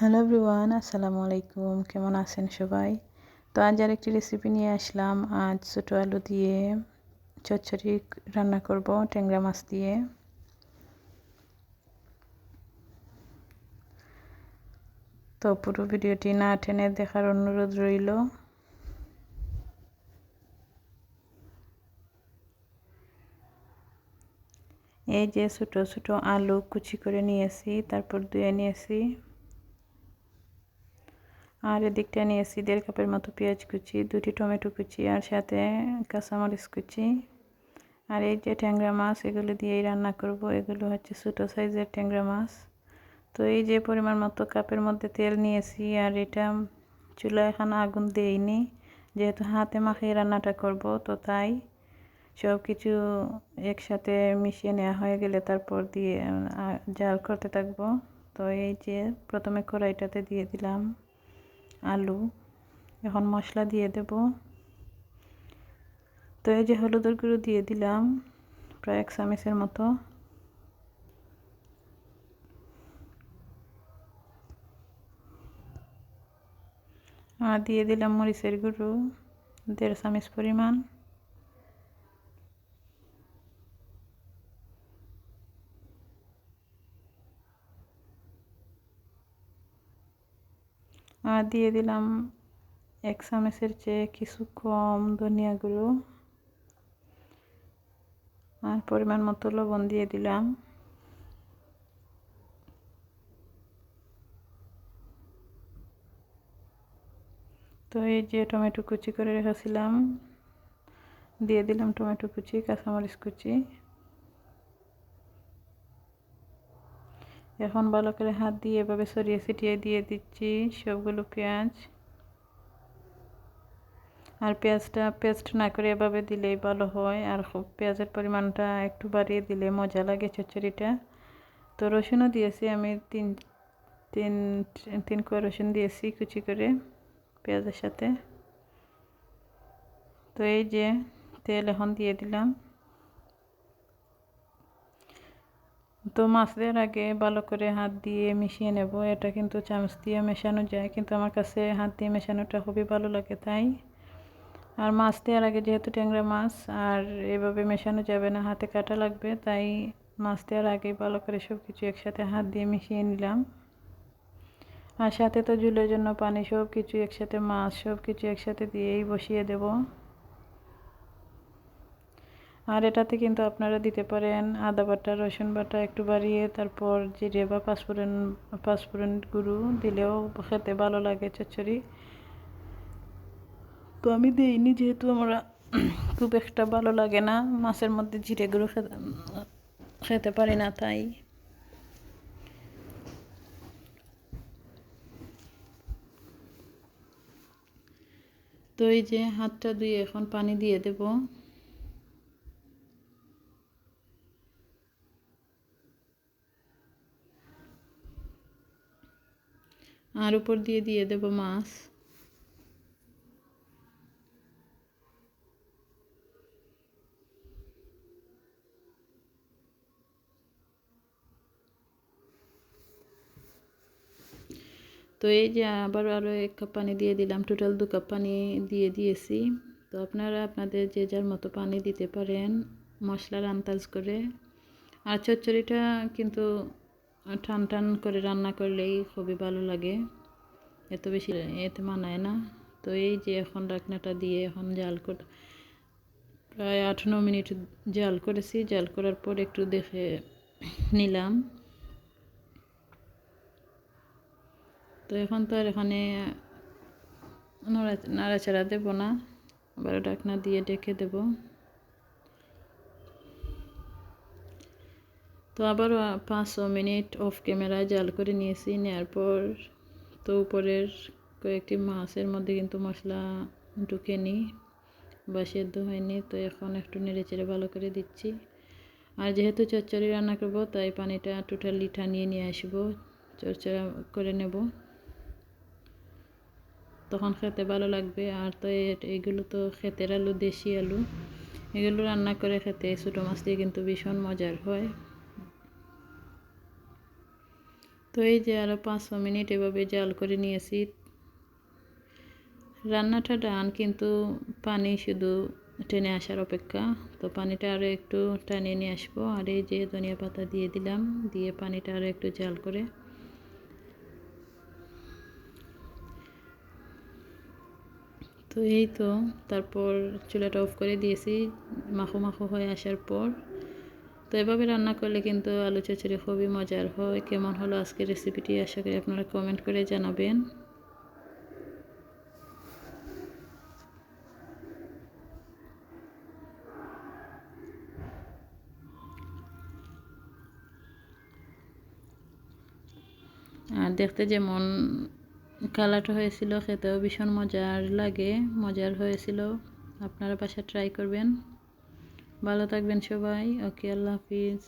Hello everyone আসসালামু আলাইকুম, কেমন আছেন সবাই? তো আজ আর একটি রেসিপি নিয়ে আসলাম। আজ ছোটো আলু দিয়ে চচ্চড়ি রান্না করব, ট্যাংরা মাছ দিয়ে। তো পুরো ভিডিওটি না টেনে দেখার অনুরোধ রইল। এই যে ছোটো ছোটো আলু কুচি করে নিয়েছি, তারপর ধুয়ে নিয়েছি। আর এদিকটা নিয়েছি দেড় কাপের মতো পেঁয়াজ কুচি দুটি টমেটো কুচি আর সাথে কাঁচামরিচ কুচি। আর এই যে ট্যাংরা মাছ, এগুলো দিয়েই রান্না করব। এগুলো হচ্ছে ছোটো সাইজের ট্যাংরা মাছ। তো এই যে পরিমাণ মতো কাপের মধ্যে তেল নিয়েছি আর এটা চুলা এখন আগুন দেইনি যেহেতু হাতে মাখিয়ে রান্নাটা করব, তো তাই সব কিছু একসাথে মিশিয়ে নেওয়া হয়ে গেলে তারপর দিয়ে জাল করতে থাকব। তো এই যে প্রথমে কড়াইটাতে দিয়ে দিলাম। আলু, এখন মশলা দিয়ে দেব। তো এই যে হলুদের গুঁড়ো দিয়ে দিলাম, প্রায় এক চামচের মতো। আর দিয়ে দিলাম মরিচের গুঁড়ো, দেড় চামচ পরিমাণ। আর দিয়ে দিলাম এক চামচের চেয়ে কিছু কম ধনিয়া গুঁড়ো আর পরিমাণ মতো লবণ দিয়ে দিলাম। তো এই যে টমেটো কুচি করে রেখেছিলাম, দিয়ে দিলাম টমেটো কুচি, কাঁচামরিচ কুচি। এখন ভালো করে হাত দিয়ে এভাবে সরিয়ে ছিটিয়ে দিয়ে দিচ্ছি সবগুলো পেঁয়াজ। আর পেঁয়াজটা, পেস্ট না করে এভাবে দিলেই ভালো হয়। আর খুব পেঁয়াজের পরিমাণটা একটু বাড়িয়ে দিলে মজা লাগে চচ্চড়িটা। তো রসুনও দিয়েছি আমি, তিন তিন তিন কোয়া রসুন দিয়েছি কুচি করে পেঁয়াজের সাথে। তো এই যে তেল এখন দিয়ে দিলাম। তো মাছ দেওয়ার আগে ভালো করে হাত দিয়ে মিশিয়ে নেব। এটা কিন্তু চামচ দিয়ে মেশানো যায়, কিন্তু আমার কাছে হাত দিয়ে মেশানোটা খুবই ভালো লাগে তাই। আর মাছ দেওয়ার আগে যেহেতু ট্যাংরা মাছ, আর এভাবে মেশানো যাবে না, হাতে কাটা লাগবে, তাই মাছ দেওয়ার আগে ভালো করে সব কিছু একসাথে হাত দিয়ে মিশিয়ে নিলাম। আর সাথে তো ঝুলের জন্য পানি সব কিছু একসাথে, মাছ সব কিছু একসাথে দিয়েই বসিয়ে দেবো। আর এটাতে কিন্তু আপনারা দিতে পারেন আদা বাটা, রসুন বাটা একটু বাড়িয়ে তারপর জিরে বা পাঁচফোড়ন পাঁচফোড়ন গুঁড়ো দিলেও খেতে ভালো লাগে চচ্চড়ি। তো আমি দিইনি যেহেতু আমরা খুব একটা ভালো লাগে না, মাছের মধ্যে জিরে গুঁড়ো খেতে খেতে পারি না তাই। তো এই যে হাতটা ধুয়ে এখন পানি দিয়ে দেবো। আর উপর দিয়ে দিয়ে দেব মাছ। তো এই যে আবার আরও এক কাপ পানি দিয়ে দিলাম টোটাল দু কাপ পানি দিয়ে দিয়েছি। তো আপনারা আপনাদের যে যার মতো পানি দিতে পারেন, মশলার আন্দাজ করে। আর চচ্চড়িটা কিন্তু টান টান করে রান্না করলেই খুবই ভালো লাগে। এত বেশি এতে মানায় না। তো এই যে এখন ডাকনাটা দিয়ে এখন জাল করে প্রায় আট ন মিনিট জাল করেছি। জাল করার পর একটু দেখে নিলাম। তো এখন তো আর এখানে নাড়া নাড়াচাড়া দেবো না। আবার ডাকনা দিয়ে ডেকে দেবো। তো আবার পাঁচ ছ মিনিট অফ ক্যামেরায় জাল করে নিয়েছি নেওয়ার পর তো উপরের কয়েকটি মাছের মধ্যে কিন্তু মশলা ঢুকে নিই বা সেদ্ধ হয়নি, তো এখন একটু নেড়ে চেড়ে ভালো করে দিচ্ছি। আর যেহেতু চচ্চড়ি রান্না করব, তাই পানিটা টোটালি টানিয়ে নিয়ে নিয়ে আসব চরচড়া করে নেব। তখন খেতে ভালো লাগবে। আর তো এগুলো তো খেতের আলু, দেশি আলু। এগুলো রান্না করে খেতে ছোটো মাছ দিয়ে কিন্তু ভীষণ মজার হয়। তো এই যে আরও পাঁচ ছ মিনিট এভাবে জাল করে নিয়েছি। রান্নাটা ডান, কিন্তু পানি শুধু টেনে আসার অপেক্ষা। তো পানিটা আরও একটু টানিয়ে নিয়ে আসব। আর এই যে ধনিয়া পাতা দিয়ে দিলাম, দিয়ে পানিটা আরও একটু জাল করে। তো এই তো, তারপর চুলাটা অফ করে দিয়েছি। মাখো মাখো হয়ে আসার পর তো এভাবে রান্না করলে কিন্তু আলু চচড়ি খুবই মজার হয়। কেমন হলো আজকের রেসিপিটি আশা করি আপনারা কমেন্ট করে জানাবেন। আর দেখতে যেমন কালারটা হয়েছিল, খেতেও ভীষণ মজার লাগে, মজার হয়েছিল। আপনারা বাসা ট্রাই করবেন। ভালো থাকবেন সবাই। ওকে আল্লাহ হাফিজ।